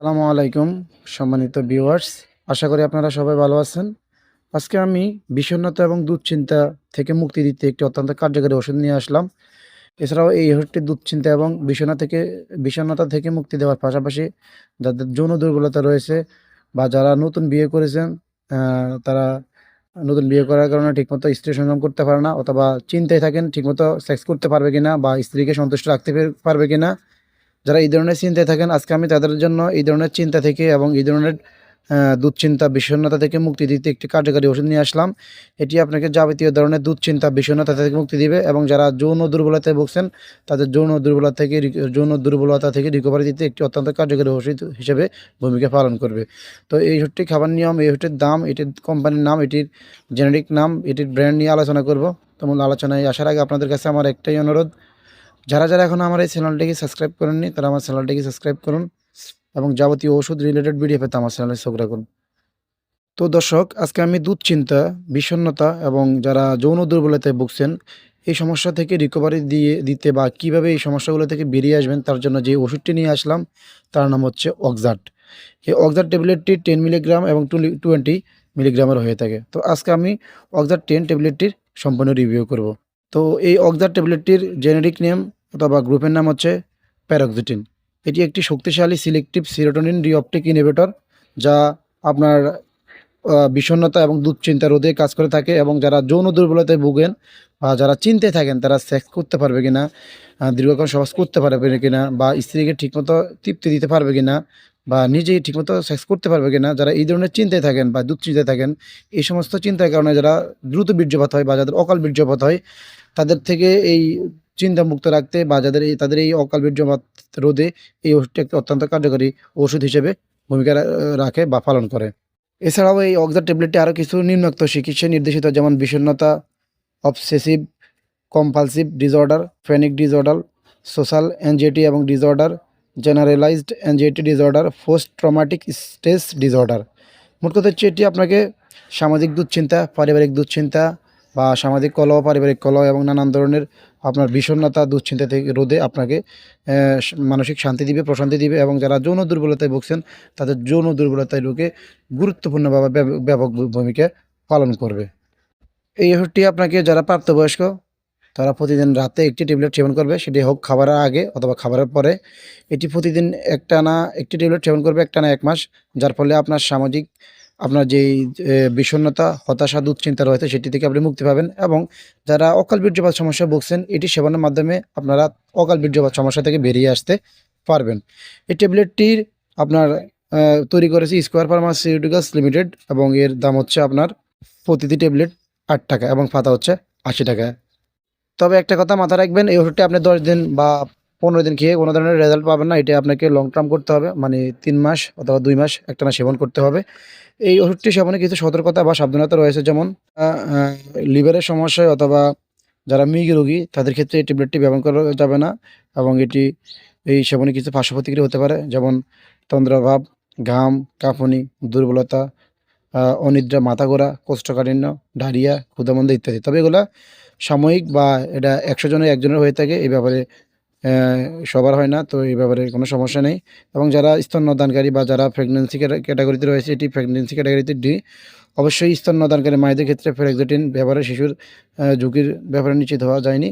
আসসালামু আলাইকুম, সম্মানিত ভিউয়ার্স। আশা করি আপনারা সবাই ভালো আছেন। আজকে আমি বিষণ্ণতা এবং দুশ্চিন্তা থেকে মুক্তি দিতে একটি অত্যন্ত কার্যকরী ওষুধ নিয়ে আসলাম। এছাড়াও এই ওষুধটি দুশ্চিন্তা এবং বিষণ্ণতা থেকে বিষণ্ণতা থেকে মুক্তি দেওয়ার পাশাপাশি যাদের যৌন দুর্বলতা রয়েছে বা যারা নতুন বিয়ে করেছেন তারা নতুন বিয়ে করার কারণে ঠিকমতো স্ত্রী সংগ্রাম করতে পারে না অথবা চিন্তায় থাকেন ঠিকমতো সেক্স করতে পারবে কিনা বা স্ত্রীকে সন্তুষ্ট রাখতে পারবে কিনা। যারা এই ধরনের চিন্তায় থাকেন, আজকে আমি তাদের জন্য এই ধরনের চিন্তা থেকে এবং এই ধরনের দুশ্চিন্তা, বিষণ্ণতা থেকে মুক্তি দিতে একটি কার্যকারী ওষুধ নিয়ে আসলাম। এটি আপনাকে যাবতীয় ধরনের দুশ্চিন্তা, বিষণ্ণতা থেকে মুক্তি দিবে এবং যারা যৌন দুর্বলতায় ভুগছেন, তাদের যৌন দুর্বলতা থেকে, যৌন দুর্বলতা থেকে রিকভারি দিতে একটি অত্যন্ত কার্যকরী ওষুধ হিসেবে ভূমিকা পালন করবে। তো এই ওষুধটি খাবার নিয়ম, এই ওষুধটির দাম, এটির কোম্পানির নাম, এটির জেনেরিক নাম, এটির ব্র্যান্ড নিয়ে আলোচনা করব। তো মূল আলোচনায় আসার আগে আপনাদের কাছে আমার একটাই অনুরোধ যারা যারা এখন আমার এই চ্যানেলটিকে সাবস্ক্রাইব করেননি, তারা আমার চ্যানেলটিকে সাবস্ক্রাইব করুন এবং যাবতীয় ওষুধ রিলেটেড ভিডিও পেতে আমার চ্যানেলে চোখ রাখুন। তো দর্শক, আজকে আমি দুশ্চিন্তা বিষণ্ণতা এবং যারা যৌন দুর্বলতায় ভুগছেন, এই সমস্যা থেকে রিকভারি দিয়ে, দিতে বা কীভাবে এই সমস্যাগুলো থেকে বেরিয়ে আসবেন তার জন্য যে ওষুধটি নিয়ে আসলাম, তার নাম হচ্ছে অক্সাট। এই অক্সাট ট্যাবলেটটি টেন মিলিগ্রাম এবং টোয়েন্টি মিলিগ্রামের হয়ে থাকে। তো আজকে আমি অক্সাট টেন ট্যাবলেটটির সম্পূর্ণ রিভিউ করব। তো এই অক্সাট ট্যাবলেটটির জেনেরিক নেম অথবা গ্রুপের নাম হচ্ছে প্যারক্সিটিন। এটি একটি শক্তিশালী সিলেক্টিভ সিরোটোনিন রিঅপটিক ইনহিবিটর যা আপনার আহ, বিষণ্ণতা এবং দুশ্চিন্তা রোধে কাজ করে থাকে এবং যারা যৌন দুর্বলতায় ভুগেন বা যারা চিন্তায় থাকেন তারা সেক্স করতে পারবে কিনা দীর্ঘক্ষণ সহজ করতে পারবে কিনা বা স্ত্রীকে ঠিকমতো তৃপ্তি দিতে পারবে কিনা বা নিজেই ঠিকমতো সেক্স করতে পারবে কিনা যারা এই ধরনের চিন্তায় থাকেন বা দুশ্চিন্তায় থাকেন এই সমস্ত চিন্তার কারণে যারা দ্রুত বীর্যপাত হয় বা যাদের অকাল বীর্যপাত হয় তাদের থেকে এই চিন্তা মুক্ত রাখতে বা যাদের এই, তাদের এই অকাল বীর্যপাত রোধে এই ওষুধটি একটি অত্যন্ত কার্যকরী ওষুধ হিসেবে ভূমিকা রাখে বা পালন করে। এছাড়াও এই অক্সা ট্যাবলেটটি আরও কিছু নিম্নোক্ত চিকিৎসা নির্দেশিত, যেমন বিষণ্ণতা obsessive compulsive disorder panic disorder social anxiety এবং disorder generalised anxiety disorder post traumatic stress disorder মোট কথা হচ্ছে এটি আপনাকে সামাজিক দুশ্চিন্তা, পারিবারিক দুশ্চিন্তা বা সামাজিক কলহ, পারিবারিক কলহ এবং নানান ধরনের আপনার বিষণ্ণতা, দুশ্চিন্তা থেকে রোধে আপনাকে মানসিক শান্তি দিবে, প্রশান্তি দিবে এবং যারা যৌন দুর্বলতায় ভুগছেন, তাদের যৌন দুর্বলতায় রোগে গুরুত্বপূর্ণভাবে ব্যাপ- ব্যাপক ভূমিকা পালন করবে। এই ওষুধটি আপনাকে যারা প্রাপ্তবয়স্ক, তারা প্রতিদিন রাতে একটি ট্যাবলেট সেবন করবে। সেটি হোক খাবারের আগে অথবা খাবারের পরে। এটি প্রতিদিন একটানা, একটি ট্যাবলেট সেবন করবে একটানা এক মাস, যার ফলে আপনার সামাজিক আপনার যেই এ, বিষণ্ণতা হতাশা দুশ্চিন্তা রয়েছে সেটি থেকে আপনি মুক্তি পাবেন এবং যারা অকাল বীর্যপাত সমস্যা ভুগছেন এটি সেবনের মাধ্যমে আপনারা অকাল বীর্যপাত সমস্যা থেকে বেরিয়ে আসতে পারবেন। এই ট্যাবলেটটির আপনার তৈরি করেছে স্কোয়ার ফার্মাসিউটিক্যালস লিমিটেড এবং এর দাম হচ্ছে আপনার প্রতিটি ট্যাবলেট আট টাকা এবং পাতা হচ্ছে আশি টাকা। তবে একটা কথা মাথায় রাখবেন এই ওষুধটি আপনি দশ দিন বা পনেরো দিন খেয়ে কোনো ধরনের রেজাল্ট পাবেন না এটা আপনাকে লং টার্ম করতে হবে মানে তিন মাস অথবা দুই মাস একটানা সেবন করতে হবে। এই ওষুধটি সেবনে কিছু সতর্কতা বা সাবধানতা রয়েছে, যেমন লিভারের সমস্যায় অথবা যারা মৃগী রোগী, তাদের ক্ষেত্রে এই ট্যাবলেটটি ব্যবহার করা যাবে না এবং এটি এই সেবনে কিছু পার্শ্ব প্রতিক্রিয়া হতে পারে, যেমন তন্দ্রাভাব, ঘাম, কাঁপুনি, দুর্বলতা অনিদ্রা, মাথা ঘোরা, কোষ্ঠকাঠিন্য, ডায়রিয়া, ক্ষুধামন্দ ইত্যাদি। তবে এগুলা সাময়িক বা এটা একশো জনের, একজনের হয়ে থাকে, এই ব্যাপারে সবার হয় না, তো এই ব্যাপারে কোনো সমস্যা নেই। এবং যারা স্তন্যদানকারী বা যারা প্রেগনেন্সি ক্যাটাগরিতে রয়েছে, এটি প্রেগনেন্সি ক্যাটাগরিতে ডি। অবশ্যই স্তন্যদানকারী মায়েদের ক্ষেত্রে ফ্লেক্সোটিন ব্যবহারে শিশুর ঝুঁকির ব্যাপারে নিশ্চিত হওয়া যায়নি।